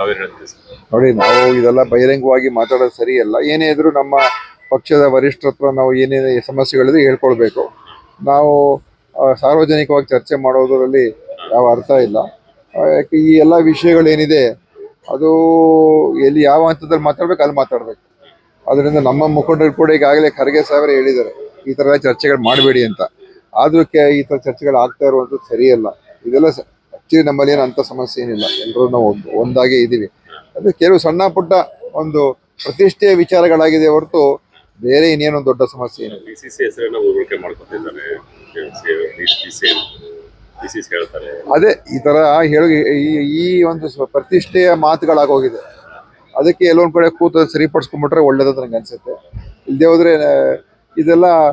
ನೋಡಿ, ನಾವು ಇದೆಲ್ಲ ಬಹಿರಂಗವಾಗಿ ಮಾತಾಡೋದು ಸರಿಯಲ್ಲ ಏನೇ ಇದ್ರೂ ನಮ್ಮ ಪಕ್ಷದ ವರಿಷ್ಠರ ಹತ್ರ ನಾವು ಏನೇನು ಸಮಸ್ಯೆಗಳಿದ್ರೆ ಹೇಳ್ಕೊಳ್ಬೇಕು. ನಾವು ಸಾರ್ವಜನಿಕವಾಗಿ ಚರ್ಚೆ ಮಾಡೋದರಲ್ಲಿ ಯಾವ ಅರ್ಥ ಇಲ್ಲ. ಯಾಕೆ ಈ ಎಲ್ಲ ವಿಷಯಗಳೇನಿದೆ ಅದು ಎಲ್ಲಿ ಯಾವ ಹಂತದಲ್ಲಿ ಮಾತಾಡ್ಬೇಕು, ಅಲ್ಲಿ ಮಾತಾಡ್ಬೇಕು. ಅದರಿಂದ ನಮ್ಮ ಮುಖಂಡರು ಕೂಡ ಈಗಾಗಲೇ ಖರ್ಗೆ ಸಾಹೇಬರು ಹೇಳಿದ್ದಾರೆ, ಈ ಥರ ಚರ್ಚೆಗಳು ಮಾಡಬೇಡಿ ಅಂತ. ಆದ್ರೂ ಈ ಥರ ಚರ್ಚೆಗಳು ಆಗ್ತಾ ಇರುವಂಥದ್ದು ಸರಿಯಲ್ಲ ಇದೆಲ್ಲ ಆಕ್ಚುಲಿ ನಮ್ಮಲ್ಲಿ ಏನು ಅಂಥ ಸಮಸ್ಯೆ ಏನಿಲ್ಲ. ಎಲ್ಲರೂ ನಾವು ಒಂದಾಗಿ ಇದ್ದೀವಿ. ಅದು ಕೆಲವು ಸಣ್ಣ ಪುಟ್ಟ ಒಂದು ಪ್ರತಿಷ್ಠೆಯ ವಿಚಾರಗಳಾಗಿದೆ ಹೊರತು ಬೇರೆ ಇನ್ನೇನೊಂದು ದೊಡ್ಡ ಸಮಸ್ಯೆ ಏನಿಲ್ಲ. ಅದೇ ಈ ಥರ ಹೇಳಿ ಈ- ಒಂದು ಪ್ರತಿಷ್ಠೆಯ ಮಾತುಗಳಾಗೋಗಿದೆ. ಅದಕ್ಕೆ ಎಲ್ಲೊಂದು ಕಡೆ ಕೂತು ಸರಿಪಡಿಸ್ಕೊಂಡ್ಬಿಟ್ರೆ ಒಳ್ಳೇದಂತ ನನಗೆ ಅನಿಸುತ್ತೆ. ಇಲ್ಲದೆ ಹೋದರೆ ಇದೆಲ್ಲ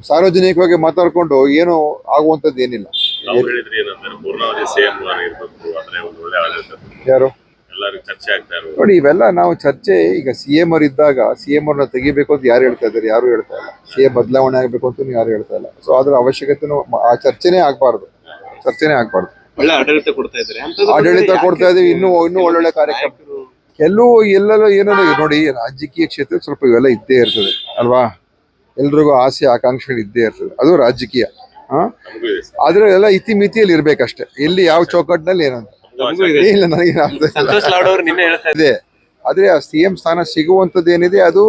ಸಾರ್ವಜನಿಕವಾಗಿ ಮಾತಾಡಿಕೊಂಡು ಏನು ಆಗುವಂಥದ್ದು ಏನಿಲ್ಲ. ನಾವು ಹೇಳಿದ್ರೆ ಏನಂದ್ರೆ ಪೂರ್ಣಾವಧಿ ಸೇಮ್ ಇರಬೇಕು ಅಂದ್ರೆ ಒಂದು ಒಳ್ಳೆ ಆಡಳಿತ ಯಾರು? ಎಲ್ಲರಿಗೂ ಚರ್ಚೆ ಆಗ್ತಾ ಇರೋದು ನೋಡಿ ಇವೆಲ್ಲ ನಾವು ಚರ್ಚೆ ಈಗ ಸಿ ಎಂ ಅವ್ರು ಇದ್ದಾಗ ಸಿ ಎಂ ಅವ್ರನ್ನ ತೆಗಿಬೇಕು ಅಂತ ಯಾರು ಹೇಳ್ತಾ ಇದ್ದಾರೆ? ಯಾರು ಹೇಳ್ತಾ ಇಲ್ಲ. ಸಿ ಎಂ ಬದಲಾವಣೆ ಆಗಬೇಕು ಅಂತ ಯಾರು ಹೇಳ್ತಾ ಇಲ್ಲ. ಸೊ ಅದ್ರ ಅವಶ್ಯಕತೆನೂ ಆ ಚರ್ಚೆನೇ ಆಗ್ಬಾರ್ದು. ಚರ್ಚೆನೇ ಆಗ್ಬಾರ್ದು. ಒಳ್ಳೆ ಆಡಳಿತ ಕೊಡ್ತಾ ಇದ್ದಾರೆ. ಆಡಳಿತ ಕೊಡ್ತಾ ಇದೀವಿ ಇನ್ನೂ ಇನ್ನೂ ಒಳ್ಳೊಳ್ಳೆ ಕಾರ್ಯಕ್ರಮ. ಎಲ್ಲೂ ಕೆಲವು ಎಲ್ಲೆಲ್ಲೋ ಏನೋ ನೋಡಿ ರಾಜಕೀಯ ಕ್ಷೇತ್ರ ಸ್ವಲ್ಪ ಇವೆಲ್ಲ ಇದ್ದೇ ಇರ್ತದೆ. ಅಲ್ವಾ? ಎಲ್ರಿಗೂ ಆಸೆ ಆಕಾಂಕ್ಷೆಗಳು ಇದ್ದೇ ಇರ್ತದೆ. ಅದು ರಾಜಕೀಯ. ಆದ್ರೆ ಎಲ್ಲ ಇತಿಮಿತಿಯಲ್ಲಿ ಇರ್ಬೇಕಷ್ಟೆ. ಇಲ್ಲಿ ಯಾವ ಚೌಕಟ್ಟಿನಲ್ಲಿ ಏನಂತ. ನಮಗೂ ಇದೆ. ಇಲ್ಲ ನನಗೆ ಇದೆ. ಆದ್ರೆ ಆ ಸಿ ಎಂ ಸ್ಥಾನ ಸಿಗುವಂತದ್ದು ಏನಿದೆ ಅದು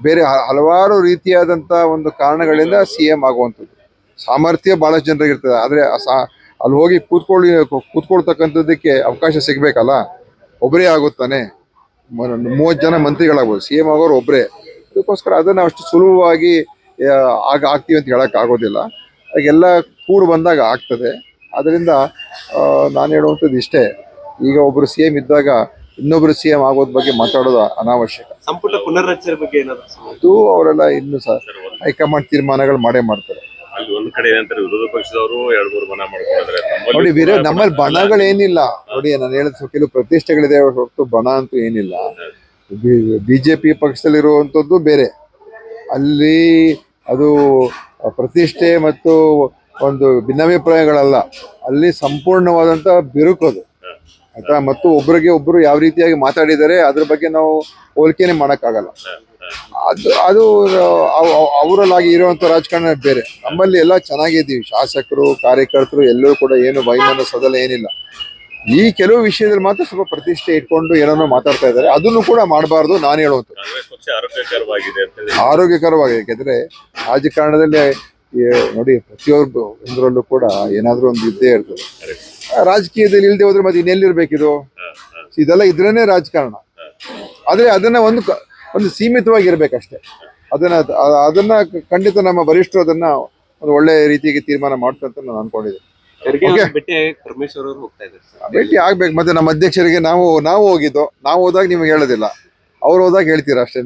ಬೇರೆ ಹಲವಾರು ರೀತಿಯಾದಂಥ ಒಂದು ಕಾರಣಗಳಿಂದ ಸಿ ಎಂ ಆಗುವಂಥದ್ದು. ಸಾಮರ್ಥ್ಯ ಬಹಳಷ್ಟು ಜನರಿಗೆ ಇರ್ತದೆ. ಆದರೆ ಅಲ್ಲಿ ಹೋಗಿ ಕೂತ್ಕೊಳ್ಳಿ ಕೂತ್ಕೊಳ್ತಕ್ಕಂಥದ್ದಕ್ಕೆ ಅವಕಾಶ ಸಿಗಬೇಕಲ್ಲ? ಒಬ್ಬರೇ ಆಗುತ್ತಾನೆ. ಮೂವತ್ತು ಜನ ಮಂತ್ರಿಗಳಾಗ್ಬೋದು. ಸಿ ಎಂ ಆಗೋರು ಒಬ್ಬರೇ ಅದಕ್ಕೋಸ್ಕರ ಅದನ್ನು ಅಷ್ಟು ಸುಲಭವಾಗಿ ಆಗ ಆಗ್ತೀವಿ ಅಂತ ಹೇಳಕ್ ಆಗೋದಿಲ್ಲ ಕೂಡಿ ಬಂದಾಗ ಆಗ್ತದೆ. ಅದರಿಂದ ನಾನು ಹೇಳುವಂಥದ್ದು ಇಷ್ಟೇ. ಈಗ ಒಬ್ಬರು ಸಿ ಎಂ ಇದ್ದಾಗ ಇನ್ನೊಬ್ಬರು ಸಿ ಎಂ ಆಗೋದ್ ಬಗ್ಗೆ ಮಾತಾಡೋದು ಅನಾವಶ್ಯಕ. ಸಂಪುಟ ಪುನರ್ರಚನೆ ಬಗ್ಗೆ ಏನಾದ್ರು ಅದು ಅವರೆಲ್ಲ ಇನ್ನು ಸಹ ಹೈಕಮಾಂಡ್ ತೀರ್ಮಾನಗಳು ಮಾಡೇ ಮಾಡ್ತಾರೆ. ಅಲ್ಲಿ ಒಂದ್ ಕಡೆ ಏನಂತಾರೆ ವಿರೋಧ ಪಕ್ಷದವರು ಎರಡ್ ಮೂರು ಮನ ಮಾಡ್ಕೊಂಡಿದ್ದಾರೆ ನೋಡಿ ಬೇರೆ ನಮ್ಮಲ್ಲಿ ಬಣ- ಬಣಗಳೇನಿಲ್ಲ ನೋಡಿ ನಾನು ಹೇಳಿದ ಕೆಲವು ಪ್ರತಿಷ್ಠೆಗಳಿದೆ ಹೊರತು ಬಣ ಅಂತೂ ಏನಿಲ್ಲ. ಬಿಜೆಪಿ ಪಕ್ಷದಲ್ಲಿರುವಂಥದ್ದು ಬೇರೆ. ಅಲ್ಲಿ ಅದು ಪ್ರತಿಷ್ಠೆ ಮತ್ತು ಒಂದು ಭಿನ್ನಾಭಿಪ್ರಾಯಗಳಲ್ಲ. ಅಲ್ಲಿ ಸಂಪೂರ್ಣವಾದಂಥ ಬಿರುಕದು ಆಯ್ತಾ? ಮತ್ತು ಒಬ್ಬರಿಗೆ ಒಬ್ಬರು ಯಾವ ರೀತಿಯಾಗಿ ಮಾತಾಡಿದರೆ ಅದ್ರ ಬಗ್ಗೆ ನಾವು ಹೋಲಿಕೆನೆ ಮಾಡೋಕ್ಕಾಗಲ್ಲ. ಅದು ಅದು ಅವ್- ಅವ್- ಅವರಲ್ಲಾಗಿ ಇರುವಂತ ರಾಜಕಾರಣ ಬೇರೆ. ನಮ್ಮಲ್ಲಿ ಎಲ್ಲ ಚೆನ್ನಾಗಿದ್ದೀವಿ. ಶಾಸಕರು, ಕಾರ್ಯಕರ್ತರು ಎಲ್ಲರೂ ಕೂಡ ಏನು ವೈಮನ ಸದಲ ಏನಿಲ್ಲ. ಈ ಕೆಲವು ವಿಷಯದಲ್ಲಿ ಮಾತ್ರ ಸ್ವಲ್ಪ ಪ್ರತಿಷ್ಠೆ ಇಟ್ಕೊಂಡು ಏನೋ ಮಾತಾಡ್ತಾ ಇದ್ದಾರೆ. ಅದನ್ನು ಕೂಡ ಮಾಡಬಾರ್ದು ನಾನು ಹೇಳುವಂತ ಆರೋಗ್ಯಕರವಾಗಿದೆ ಯಾಕೆಂದ್ರೆ ರಾಜಕಾರಣದಲ್ಲಿ ನೋಡಿ ಪ್ರತಿಯೊಬ್ಬರು ಒಂದರಲ್ಲೂ ಕೂಡ ಏನಾದ್ರೂ ಒಂದು ಇದ್ದೇ ಇರ್ತದೆ. ರಾಜಕೀಯದಲ್ಲಿ ಇಲ್ಲದೆ ಹೋದ್ರೆ ಮತ್ತೆ ಇನ್ನೆಲ್ಲಿರ್ಬೇಕಿದು ಇದೆಲ್ಲ ಇದ್ರೇನೆ ರಾಜಕಾರಣ. ಆದ್ರೆ ಅದನ್ನ ಒಂದು ಒಂದು ಸೀಮಿತವಾಗಿ ಇರ್ಬೇಕಷ್ಟೇ ಅದನ್ನ ಅದನ್ನ ಖಂಡಿತ ನಮ್ಮ ವರಿಷ್ಠರು ಅದನ್ನ ಒಂದು ಒಳ್ಳೆ ರೀತಿಗೆ ತೀರ್ಮಾನ ಮಾಡ್ತಾರೆ ಅಂತ ನಾನು ಅನ್ಕೊಂಡಿದ್ದೆ ಭೇಟಿ ಆಗ್ಬೇಕು. ಮತ್ತೆ ನಮ್ಮ ಅಧ್ಯಕ್ಷರಿಗೆ ನಾವು ನಾವು ಹೋಗಿದ್ದು ನಾವು ಹೋದಾಗ ನಿಮಗೆ ಹೇಳೋದಿಲ್ಲ. ಅವ್ರು ಹೋದಾಗ ಹೇಳ್ತೀರಾ ಅಷ್ಟೇ?